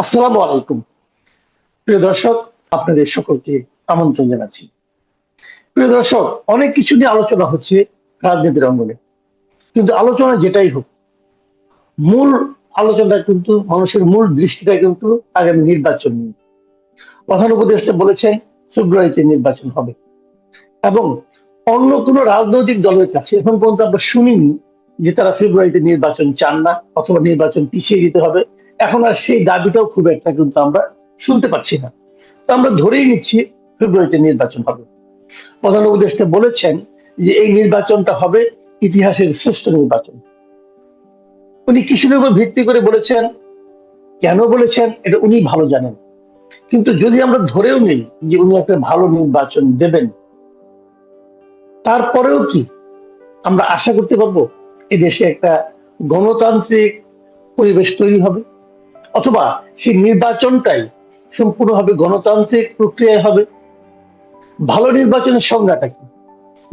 আসসালামু আলাইকুম। প্রিয় দর্শক, আপনাদের সকলকে আমন্ত্রণ জানাচ্ছি। প্রিয় দর্শক, অনেক কিছু নিয়ে আলোচনা হচ্ছে রাজনীতির অঙ্গনে। কিন্তু আলোচনা যেটাই হোক, মূল আলোচনাটা কিন্তু, মানুষের মূল দৃষ্টিটা কিন্তু আগামী নির্বাচন নিয়ে। প্রধান উপদেষ্টা বলেছেন, ফেব্রুয়ারিতে নির্বাচন হবে। এবং অন্য কোনো রাজনৈতিক দলের কাছে, এখন পর্যন্ত আমরা শুনিনি যে তারা ফেব্রুয়ারিতে নির্বাচন চান না, অথবা নির্বাচন পিছিয়ে দিতে হবে। এখন আর সেই দাবিটাও খুব একটা কিন্তু আমরা শুনতে পাচ্ছি না। তো আমরা ধরেই নিচ্ছি ফেব্রুয়ারিতে নির্বাচন হবে। প্রধান উপদেষ্টা বলেছেন যে এই নির্বাচনটা হবে ইতিহাসের শ্রেষ্ঠ নির্বাচন। উনি কিসের উপর ভিত্তি করে বলেছেন, কেন বলেছেন, এটা উনি ভালো জানেন। কিন্তু যদি আমরা ধরেও নিই যে উনি একটা ভালো নির্বাচন দেবেন, তারপরেও কি আমরা আশা করতে পারব এদেশে একটা গণতান্ত্রিক পরিবেশ তৈরি হবে? অথবা সেই নির্বাচনটাই সম্পূর্ণভাবে গণতান্ত্রিক প্রক্রিয়ায় হবে। ভালো নির্বাচনের সংজ্ঞাটা কি?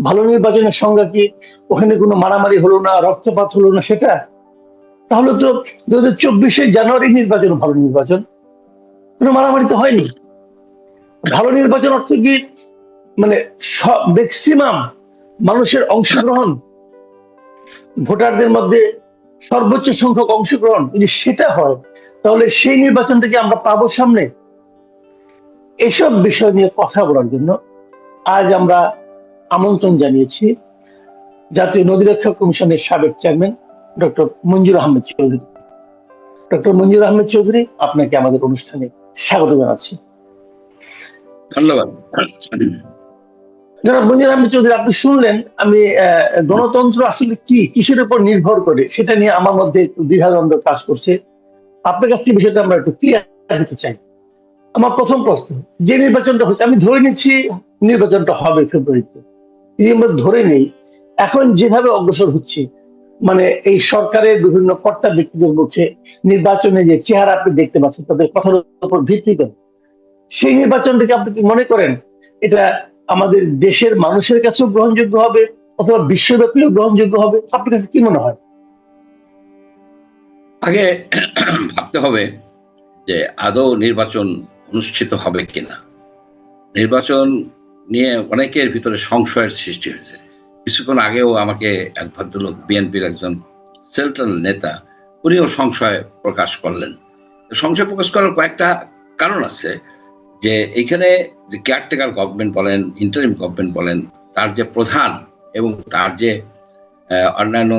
ভালো নির্বাচনের সংজ্ঞা কি? ওখানে কোনো মারামারি হলো না, রক্তপাত হলো না সেটা? তাহলে তো দু হাজার চব্বিশে জানুয়ারি নির্বাচন ভালো নির্বাচন। কোনো মারামারি তো হয়নি। ভালো নির্বাচন অর্থ কি? মানে ম্যাক্সিমাম মানুষের অংশগ্রহণ, ভোটারদের মধ্যে সর্বোচ্চ সংখ্যক অংশগ্রহণ, যদি সেটা হয় তাহলে সেই নির্বাচন থেকে আমরা পাবো সামনে? এসব বিষয় নিয়ে কথা বলার জন্য আজ আমরা আমন্ত্রণ জানিয়েছি জাতীয় নদী রক্ষা কমিশনের সাবেক chairman doctor Manzur Ahmed Chowdhury. Doctor Manzur Ahmed Chowdhury আপনাকে আমাদের অনুষ্ঠানে স্বাগত জানাচ্ছি। ধন্যবাদ। জনাব মঞ্জুর আহমেদ চৌধুরী আপনি শুনলেন আমি গণতন্ত্র আসলে কি কিসের উপর নির্ভর করে সেটা নিয়ে আমার মধ্যে একটু দ্বিধাদ্বন্দ্ব কাজ করছে। আপনার কাছ থেকে বিষয়টা আমরা একটু ক্লিয়ার দিতে চাই। আমার প্রথম প্রশ্ন, যে নির্বাচনটা হচ্ছে আমি ধরে নিচ্ছি নির্বাচনটা হবে ফেব্রুয়ারিতে। যদি আমরা ধরে নেই, এখন যেভাবে অগ্রসর হচ্ছে মানে এই সরকারের বিভিন্ন কর্তা ব্যক্তিদের মুখে নির্বাচনে যে চেহারা আপনি দেখতে পাচ্ছেন, তাদের কথার উপর ভিত্তি করে, সেই নির্বাচনটাকে আপনি কি মনে করেন? এটা আমাদের দেশের মানুষের কাছেও গ্রহণযোগ্য হবে, অথবা বিশ্বব্যাপীও গ্রহণযোগ্য হবে? আপনার কাছে কি মনে হয়? আগে ভাবতে হবে যে আদৌ নির্বাচন অনুষ্ঠিত হবে কিনা। নির্বাচন নিয়ে অনেকের ভিতরে সংশয়ের সৃষ্টি হয়েছে। কিছুক্ষণ আগেও আমাকে এক ভদ্রলোক, বিএনপির একজন সেন্ট্রাল নেতা, উনিও সংশয় প্রকাশ করলেন। সংশয় প্রকাশ করার কয়েকটা কারণ আছে যে এখানে যে কেয়ারটেকার গভর্নমেন্ট বলেন ইন্টারিম গভর্নমেন্ট বলেন, তার যে প্রধান এবং তার যে অন্যান্য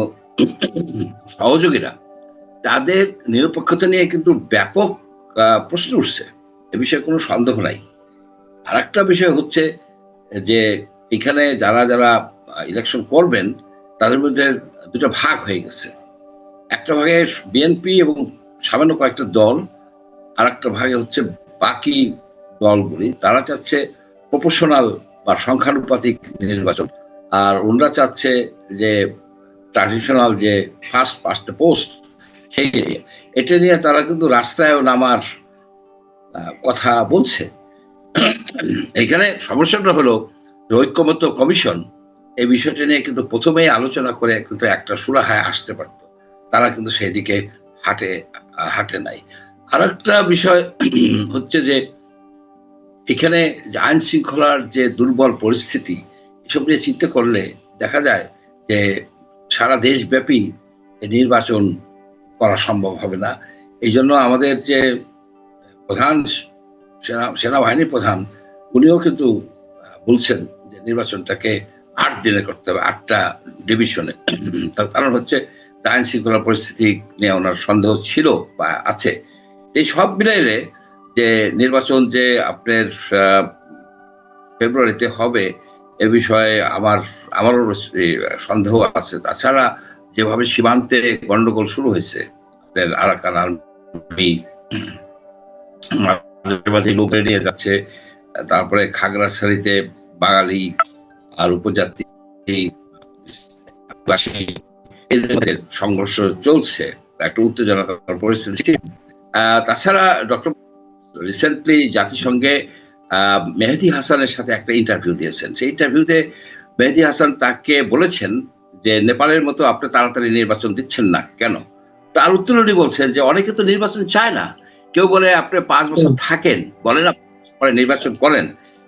সহযোগীরা তাদের নিরপেক্ষতা নিয়ে কিন্তু ব্যাপক প্রশ্ন উঠছে। এ বিষয়ে কোনো সন্দেহ নাই। আর একটা বিষয় হচ্ছে যে এখানে যারা যারা ইলেকশন করবেন, তাদের মধ্যে দুটো ভাগ হয়ে গেছে। একটা ভাগে বিএনপি এবং সামান্য কয়েকটা দল আর একটা ভাগে হচ্ছে বাকি দলগুলি। তারা চাচ্ছে প্রপোর্শনাল বা সংখ্যানুপাতিক নির্বাচন। আর ওনারা চাচ্ছে যে ট্রাডিশনাল যে ফার্স্ট পাস্ট দ্য পোস্ট সেই এটা নিয়ে তারা কিন্তু রাস্তায়ও নামার কথা বলছে। এখানে সমস্যাটা হলো ঐক্যমত্য কমিশন এই বিষয়টা নিয়ে কিন্তু প্রথমেই আলোচনা করে কিন্তু একটা সুরাহায় আসতে পারত। তারা কিন্তু সেদিকে হাটে হাটে নাই। আর একটা বিষয় হচ্ছে যে, এখানে আইন শৃঙ্খলার যে দুর্বল পরিস্থিতি, এসব নিয়ে চিন্তা করলে দেখা যায় যে সারা দেশব্যাপী নির্বাচন করা সম্ভব হবে না। এই জন্য আমাদের যে প্রধান সেনা সেনাবাহিনীর প্রধান, উনিও কিন্তু বলছেন যে নির্বাচনটাকে আট দিনে করতে হবে, আটটা ডিভিশনে। তার কারণ হচ্ছে আইন শৃঙ্খলার পরিস্থিতি নিয়ে ওনার সন্দেহ ছিল বা আছে। এই সব মিলাইলে যে নির্বাচন যে আপনার ফেব্রুয়ারিতে হবে, এ বিষয়ে আমার, আমারও সন্দেহ আছে। তাছাড়া যেভাবে সীমান্তে গন্ডগোল শুরু হয়েছে আরাকান আর্মি মাঝে নিয়ে যাচ্ছে, তারপরে খাগড়াছড়িতে বাঙালি আর উপজাতি সংঘর্ষ চলছে, একটা উত্তেজনাকর পরিস্থিতি। তাছাড়া ডক্টর রিসেন্টলি জাতিসংঘে মেহেদি হাসানের সাথে একটা ইন্টারভিউ দিয়েছেন। সেই ইন্টারভিউতে মেহেদি হাসান তাকে বলেছেন যে নেপালের মতো আপনি তাড়াতাড়ি নির্বাচন দিচ্ছেন না কেন? তার উত্তর উনি বলছেন যে অনেকে তো নির্বাচন চায় না। কেউ বলে আপনি পাঁচ বছর থাকেন বলে না পরে নির্বাচন করেন।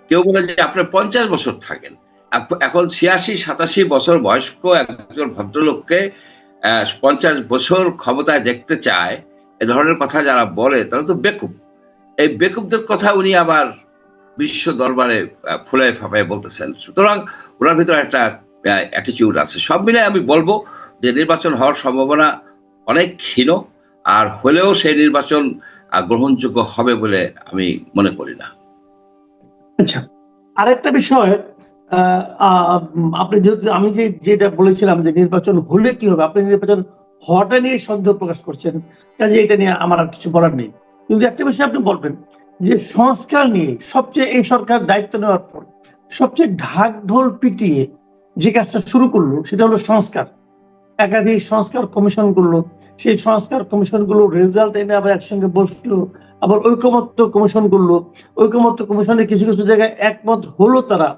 কেউ বলে যে আপনি পঞ্চাশ বছর থাকেন। এখন ছিয়াশি সাতাশি বছর বয়স্ক একজন ভদ্রলোককে পঞ্চাশ বছর ক্ষমতায় দেখতে চায় এ ধরনের কথা যারা বলে তারা তো বেকুব। এই বেকুবদের কথা উনি আবার বিশ্ব দরবারে ফুলে ফাঁপায় বলতেছেন। সুতরাং ওনার ভিতরে একটা অ্যাটিটিউড আছে। সব মিলে আমি বলব যে নির্বাচন হওয়ার সম্ভাবনা অনেক ক্ষীণ আর হলেও সেই নির্বাচন গ্রহণযোগ্য হবে বলে আমি মনে করি না। আচ্ছা আরেকটা বিষয় আপনি যেহেতু, আমি যে, যেটা বলেছিলাম যে নির্বাচন হলে কি হবে, আপনি নির্বাচন হওয়াটা নিয়ে সন্দেহ প্রকাশ করছেন, কাজে এটা নিয়ে আমার আর কিছু বলার নেই। কিন্তু একটা বিষয় আপনি বলবেন যে সংস্কার নিয়ে সবচেয়ে এই সরকার দায়িত্ব নেওয়ার পর সবচেয়ে ঢাক ঢোল পিটিয়ে যে কাজটা শুরু করল, সেটা হলো সংস্কার। একাধিক সংস্কার কমিশন করল। সেই সংস্কার কমিশনগুলো রেজাল্ট এনে আবার একসঙ্গে বসল, আবার ঐকমত্য কমিশন করল। ঐকমত্য কমিশনে কিছু কিছু জায়গায় একমত হলো তারা।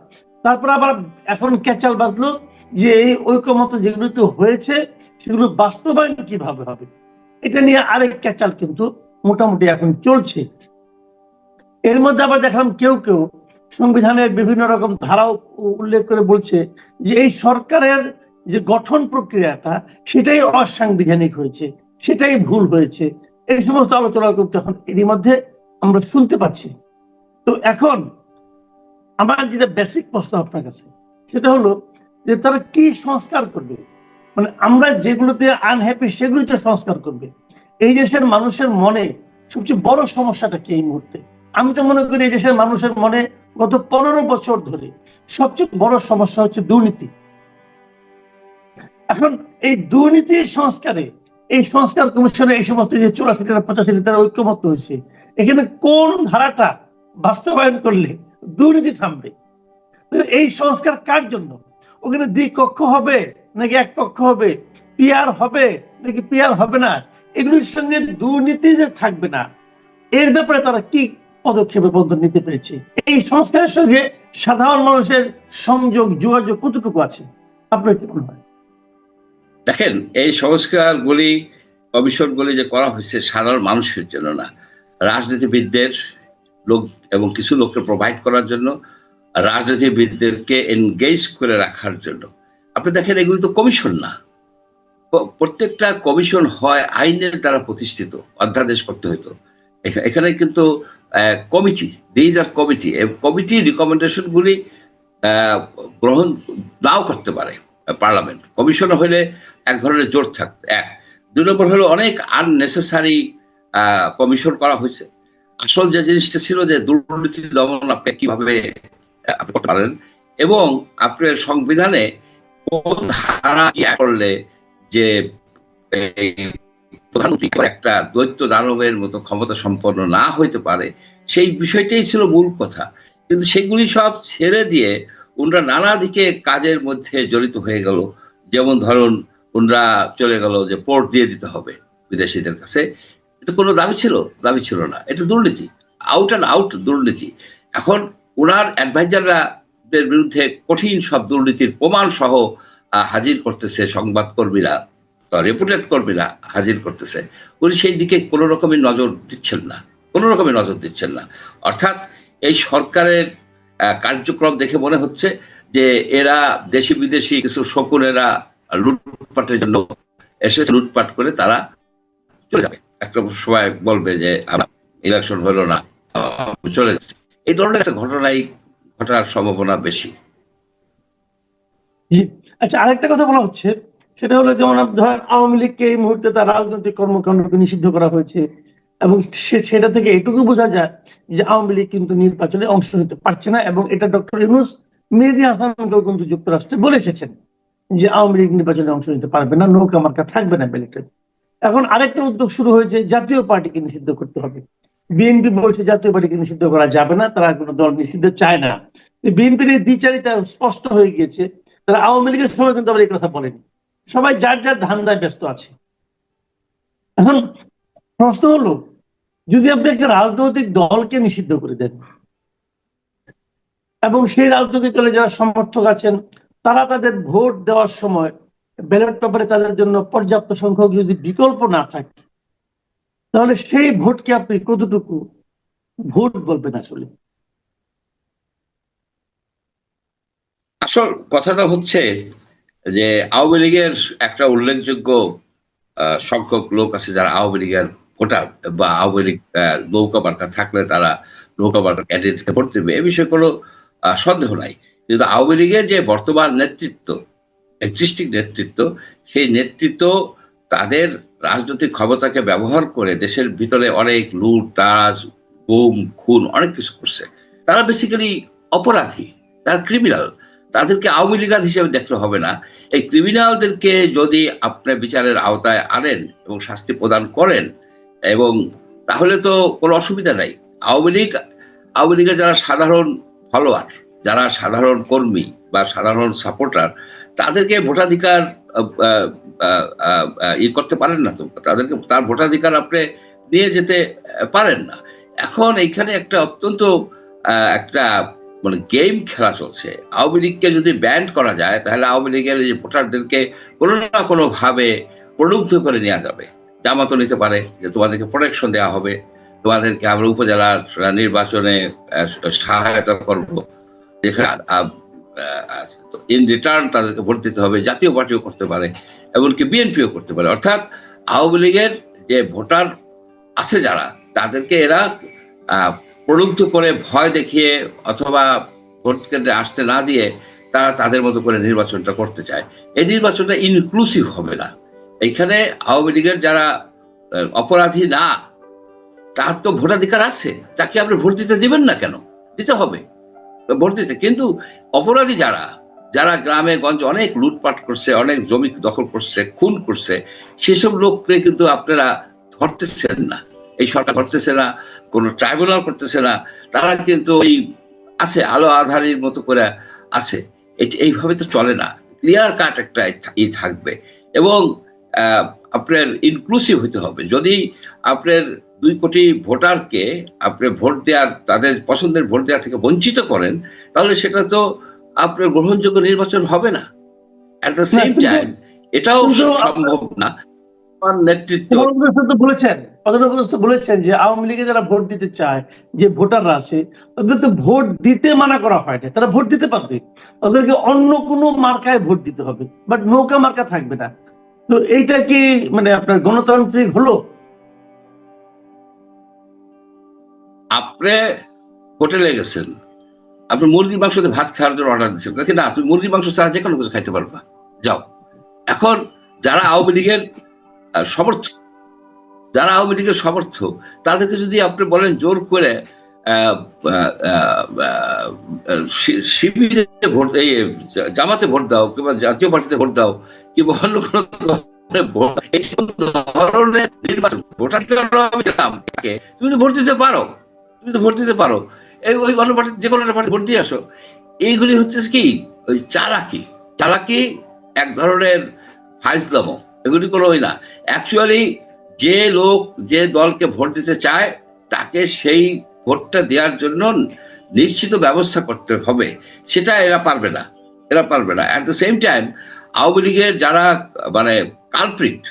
তারপর আবার এখন ক্যাচাল বাঁধলো যে এই ঐকমত্য যেগুলো তো হয়েছে, সেগুলো বাস্তবায়ন কীভাবে হবে? এটা নিয়ে আরেক ক্যাচাল কিন্তু মোটামুটি এখন চলছে। এর মধ্যে আবার দেখলাম কেউ কেউ সংবিধানের বিভিন্ন রকম ধারাও উল্লেখ করে বলছে যে এই সরকারের যে গঠন প্রক্রিয়াটা সেটাই অসাংবিধানিক হয়েছে, সেটাই ভুল হয়েছে। এই সমস্ত আলোচনা কিন্তু এখন এরই মধ্যে আমরা শুনতে পাচ্ছি। তো এখন আমার যেটা বেসিক প্রশ্ন আপনার কাছে, সেটা হলো যে তারা কি সংস্কার করবে? মানে আমরা যেগুলোতে আনহ্যাপি সেগুলো তো সংস্কার করবে। এই দেশের মানুষের মনে সবচেয়ে বড় সমস্যাটা কি এই মুহূর্তে? আমি তো মনে করি এই দেশের মানুষের মনে গত পনেরো বছর ধরে সবচেয়ে বড় সমস্যা হচ্ছে দুর্নীতি। এখন এই দুর্নীতি সংস্কারে, এই সংস্কার কমিশনে এই সমস্ত যে চুরাশিটা পঁচাশি তারা ঐক্যমত্য হয়েছে, এখানে কোন ধারাটা বাস্তবায়ন করলে দুর্নীতি থামবে? এই সংস্কার কার জন্য? ওখানে দ্বি কক্ষ হবে, নাকি এক কক্ষ হবে? পিয়ার হবে, নাকি পিয়ার হবে না? এগুলির সঙ্গে দুর্নীতি যে থাকবে না, এর ব্যাপারে তারা কি পদক্ষেপে বন্ধ নিতে পেরেছে। এই সংস্কারের সঙ্গে সাধারণ মানুষের সংযোগ, যোগাযোগ কতটুকু আছে? আপনার কি মনে হয়? দেখেন, এই সংস্কারগুলি, কমিশনগুলি যে করা হয়েছে সাধারণ মানুষের জন্য না। রাজনীতিবিদদের লোক এবং কিছু লোককে প্রোভাইড করার জন্য, রাজনীতিবিদদেরকে এনগেজ করে রাখার জন্য। আপনি দেখেন, এগুলি তো কমিশন না। প্রত্যেকটা কমিশন হয় আইনের দ্বারা প্রতিষ্ঠিত, অধ্যাদেশ করতে এখা- এখানে কিন্তু committee these R committee committee রিকমেন্ডেশনগুলি গ্রহণ নাও করতে পারে পার্লামেন্ট কমিশন হলে এক ধরনের জোর থাকতো, এক। দুই নম্বর হলো অনেক আননেসেসারি কমিশন করা হয়েছে। আসল যে জিনিসটা ছিল যে দুর্নীতি দমন আপনি কীভাবে করতে পারেন, এবং আপনার সংবিধানে কোন ধারা করলে যে প্রধানমন্ত্রী একটা দৈত্য দানবের মতো ক্ষমতা সম্পন্ন না হইতে পারে, সেই বিষয়টাই ছিল মূল কথা। কিন্তু সেগুলি সব ছেড়ে দিয়ে ওনারা নানা দিকে কাজের মধ্যে জড়িত হয়ে গেল। যেমন ধরুন ওনারা চলে গেল যে পোর্ট দিয়ে দিতে হবে বিদেশিদের কাছে। এটা কোনো দাবি ছিল? দাবি ছিল না। এটা দুর্নীতি। আউট অ্যান্ড আউট দুর্নীতি। এখন ওনার অ্যাডভাইজাররা বিরুদ্ধে কঠিন সব দুর্নীতির প্রমাণ সহ হাজির করতেছে সংবাদকর্মীরা। রেপুটেড কর্মীরা হাজির করতেছে, উনি সেই দিকে কোনো রকমের নজর দিচ্ছেন না, কোনো রকমের নজর দিচ্ছেন না। অর্থাৎ এই সরকারের কার্যক্রম দেখে মনে হচ্ছে যে এরা দেশি বিদেশি কিছু শকুনেরা লুটপাটের জন্য এসে লুটপাট করে তারা চলে যাবে। একটা সময় বলবে যে, আমরা ইলেকশন হলো না চলে যাচ্ছে। এই ধরনের একটা ঘটনাই ঘটার সম্ভাবনা বেশি। আচ্ছা আরেকটা কথা বলা হচ্ছে সেটা হলো যেমন ধরেন আওয়ামী লীগকে এই মুহূর্তে তার রাজনৈতিক কর্মকাণ্ডকে নিষিদ্ধ করা হয়েছে এবং সেটা থেকে এটুকু বোঝা যায় যে আওয়ামী লীগ কিন্তু নির্বাচনে অংশ নিতে পারছে না এবং এটা ডক্টর ইউনুস মেজি হাসানকেও কিন্তু যুক্তরাষ্ট্রে বলে এসেছেন যে আওয়ামী লীগ নির্বাচনে অংশ নিতে পারবে না, নৌকা মার্কা থাকবে না ব্যালেটে। এখন আরেকটা উদ্যোগ শুরু হয়েছে, জাতীয় পার্টিকে নিষিদ্ধ করতে হবে। বিএনপি বলছে জাতীয় পার্টিকে নিষিদ্ধ করা যাবে না, তারা কোনো দল নিষিদ্ধ চায় না। বিএনপির এই দ্বিচারিতা স্পষ্ট হয়ে গিয়েছে। তারা আওয়ামী লীগের সময় কিন্তু আবার এই কথা বলেনি। সবাই যার যার ধান্দায় ব্যস্ত আছে। এখন প্রশ্ন হলো, যদি আপনি একটা রাজনৈতিক দলকে নিষিদ্ধ করে দেন, এবং সেই রাজনৈতিক দলে যারা সমর্থক আছেন, তারা তাদের ভোট দেওয়ার সময় ব্যালট পেপারে তাদের জন্য পর্যাপ্ত সংখ্যক যদি বিকল্প না থাকে, তাহলে সেই ভোটকে আপনি কতটুকু ভোট বলবেন আসলে? আসল কথাটা হচ্ছে যে আওয়ামী লীগের একটা উল্লেখযোগ্য সংখ্যক লোক আছে যারা আওয়ামী লীগের ভোটার বা আওয়ামী লীগ নৌকা মার্কা থাকলে তারা নৌকা মার্কা ক্যান্ডিডেটকে ভোট দেবে। এ বিষয়ে কোনো সন্দেহ নাই। কিন্তু আওয়ামী লীগের যে বর্তমান নেতৃত্ব এক্সিস্টিং নেতৃত্ব, সেই নেতৃত্ব তাদের রাজনৈতিক ক্ষমতাকে ব্যবহার করে দেশের ভিতরে অনেক লুট, তাজ, গুম, খুন অনেক কিছু করছে। তারা বেসিক্যালি অপরাধী, তারা ক্রিমিনাল তাদেরকে আওয়ামী লীগার হিসেবে দেখলে হবে না। এই ক্রিমিনালদেরকে যদি আপনার বিচারের আওতায় আনেন এবং শাস্তি প্রদান করেন, এবং তাহলে তো কোনো অসুবিধা নাই। আওয়ামী লীগ, আওয়ামী লীগের যারা সাধারণ ফলোয়ার, যারা সাধারণ কর্মী বা সাধারণ সাপোর্টার, তাদেরকে ভোটাধিকার ই করতে পারেন না তো। তাদেরকে তার ভোটাধিকার আপনি নিয়ে যেতে পারেন না। এখন এইখানে একটা অত্যন্ত একটা মানে গেম খেলা চলছে। আওয়ামী লীগকে যদি ব্যান্ড করা যায়, তাহলে আওয়ামী লীগের যে ভোটারদেরকে কোনো না কোনো ভাবে প্রলুব্ধ করে নেওয়া যাবে। জামাতও নিতে পারে, যে তোমাদেরকে প্রোটেকশন দেওয়া হবে, তোমাদেরকে আমরা উপজেলার নির্বাচনে সহায়তা করব। যেখানে ইন রিটার্ন তাদেরকে ভোট দিতে হবে, জাতীয় পার্টিও করতে পারে, এমনকি বিএনপিও করতে পারে। অর্থাৎ আওয়ামী লীগের যে ভোটার আছে যারা, তাদেরকে এরা প্রলুব্ধ করে ভয় দেখিয়ে অথবা ভোট কেন্দ্রে আসতে না দিয়ে তারা তাদের মতো করে নির্বাচনটা করতে চায়। এই নির্বাচনটা ইনক্লুসিভ হবে না। এইখানে আওয়ামী লীগের যারা অপরাধী না, তার তো ভোটাধিকার আছে। তাকে আপনি ভোট দিতে দিবেন না কেন? দিতে হবে। ভোট দিতে। কিন্তু অপরাধী যারা যারা গ্রামে, গঞ্জে অনেক লুটপাট করছে, অনেক জমি দখল করছে, খুন করছে, সেসব লোককে কিন্তু আপনারা ধরতেছেন না। এই সরকার করতেছে না কোনো ট্রাইব্যুনাল করতেছে না তারা কিন্তু ওই আছে আলো আধারের মতো করে আছে। এইভাবে তো চলে না। ক্লিয়ার কাট একটা ই থাকবে। এবং আপনার ইনক্লুসিভ হতে হবে। যদি আপনার দুই কোটি ভোটারকে আপনি ভোট দেওয়ার তাদের পছন্দের ভোট দেওয়া থেকে বঞ্চিত করেন তাহলে সেটা তো আপনার গ্রহণযোগ্য নির্বাচন হবে না। অ্যাট দ্য সেম টাইম এটাও সম্ভব না। নেতৃত্ব। তো বলেছেন বলেছেন যে আওয়ামী লীগে যারা ভোট দিতে চায় যে ভোটাররা আছে তাদের তো ভোট দিতে মানা করা হয় না তারা ভোট দিতে পারবে। তাদেরকে অন্য কোনো মার্কায় ভোট দিতে হবে বাট নৌকা মার্কা থাকবে না। তো এইটা কি মানে আপনার গণতান্ত্রিক হলো? আপনি হোটেলে গেছেন। আপনি মুরগির মাংস দিয়ে ভাত খাওয়ার জন্য অর্ডার দিচ্ছেন না তুমি মুরগির মাংস ছাড়া যে কোনো কিছু খাইতে পারবা। যাও। এখন যারা আওয়ামী লীগের সমর্থক। যারা আওয়ামী লীগের সমর্থক, তাদেরকে যদি আপনি বলেন জোর করে শিবিরে ভোট, এই জামাতে ভোট দাও কিংবা জাতীয় পার্টিতে ভোট দাও কিংবা অন্য কোনো ধরনের তুমি তো ভোট দিতে পারো, তুমি তো ভোট দিতে পারো। এই ওই যে কোনো আসো। এইগুলি হচ্ছে কি, ওই চালাকি। চালাকি এক ধরনের ফাইজলাম। এগুলি কোনো ওই না। অ্যাকচুয়ালি যে লোক, যে দলকে ভোট দিতে চায়, তাকে সেই ভোটটা দেওয়ার জন্য নিশ্চিত ব্যবস্থা করতে হবে। সেটা এরা পারবে না। এরা পারবে না। At the same time Awami লীগের যারা মানে কালপ্রিট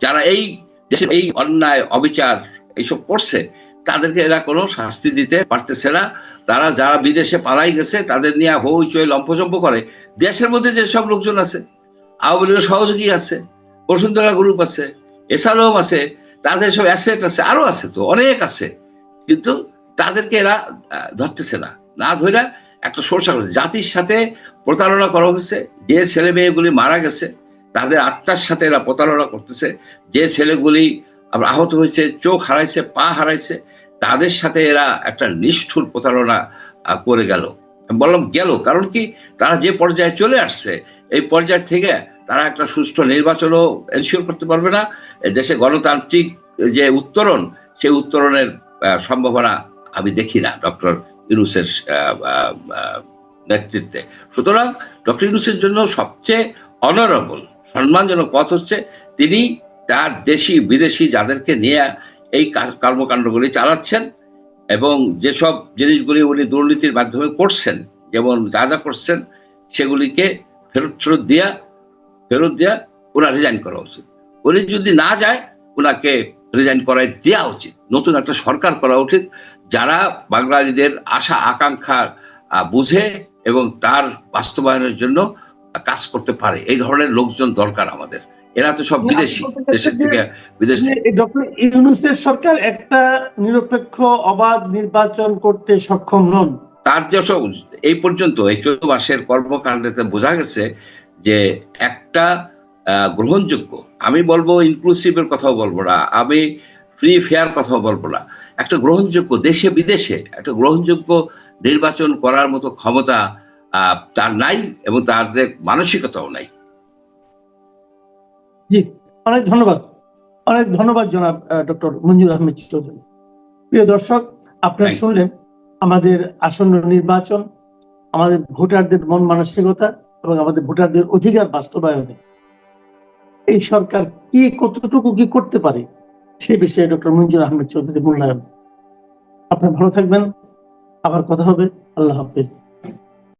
যারা এই দেশের এই অন্যায়, অবিচার এইসব করছে, তাদেরকে এরা কোনো শাস্তি দিতে পারতেছে না। তারা যারা বিদেশে পালাই গেছে, তাদের নিয়ে হইচই লম্পজম্প করে। দেশের মধ্যে যে সব লোকজন আছে, আওয়ামী লীগের সহযোগী আছে বসুন্ধরা গ্রুপ আছে এসালম আছে, তাদের সব অ্যাসেট আছে, আরও আছে তো, অনেক আছে। কিন্তু তাদেরকে এরা ধরতেছে না। না ধরে একটা সরষা করেছে। জাতির সাথে প্রতারণা করা হয়েছে, যে ছেলে মেয়েগুলি মারা গেছে, তাদের আত্মার সাথে এরা প্রতারণা করতেছে। যে ছেলেগুলি আহত হয়েছে, চোখ হারাইছে, পা হারাইছে, তাদের সাথে এরা একটা নিষ্ঠুর প্রতারণা করে গেল। বললাম, গেল? কারণ কি? তারা যে পর্যায়ে চলে আসছে, এই পর্যায় থেকে তারা একটা সুষ্ঠু নির্বাচনও এনশিওর করতে পারবে না। দেশে গণতান্ত্রিক যে উত্তরণ, সেই উত্তরণের সম্ভাবনা আমি দেখি না ডক্টর ইউনুসের নেতৃত্বে। সুতরাং ডক্টর ইউনুসের জন্য সবচেয়ে অনারেবল সম্মানজনক পথ হচ্ছে তিনি তার দেশি, বিদেশি যাদেরকে নিয়ে এই কর্মকাণ্ডগুলি চালাচ্ছেন এবং যেসব জিনিসগুলি উনি দুর্নীতির মাধ্যমে করছেন, যেমন যা যা করছেন, সেগুলিকে ফেরত ফেরত দিয়া ফেরত দিয়া ওনার রিজাইন করা উচিত। উনি যদি না যায় ওনাকে রিজাইন করাই দেওয়া উচিত। নতুন একটা সরকার করা উচিত যারা বাঙালিদের আশা আকাঙ্ক্ষা বুঝে এবং তার বাস্তবায়নের জন্য কাজ করতে পারে। এই ধরনের লোকজন দরকার আমাদের। এরা তো সব বিদেশি দেশের থেকে বিদেশ ডক্টর ইউনুসের সরকার একটা নিরপেক্ষ অবাধ নির্বাচন করতে সক্ষম নন। তার যেসব এই পর্যন্ত এই চোদ্দ মাসের কর্মকাণ্ডতে বোঝা গেছে যে একটা গ্রহণযোগ্য। আমি বলব ইনক্লুসিভের কথাও বলব না আমি ফ্রি ফেয়ার কথাও বলব না। একটা গ্রহণযোগ্য দেশে বিদেশে একটা গ্রহণযোগ্য নির্বাচন করার মতো ক্ষমতা তার নাই এবং তার মানসিকতাও নাই। জি অনেক ধন্যবাদ। অনেক ধন্যবাদ জনাব ডক্টর মঞ্জুর আহমেদ চৌধুরী। প্রিয় দর্শক আপনারা শুনলেন আমাদের আসন্ন নির্বাচন আমাদের ভোটারদের মন মানসিকতা এবং আমাদের ভোটারদের অধিকার বাস্তবায়নে এই সরকার কি কতটুকু কি করতে পারে সে বিষয়ে ডক্টর মঞ্জুর আহমেদ চৌধুরী মূল্যায়ন। আপনার ভালো থাকবেন। আবার কথা হবে। আল্লাহ হাফিজ।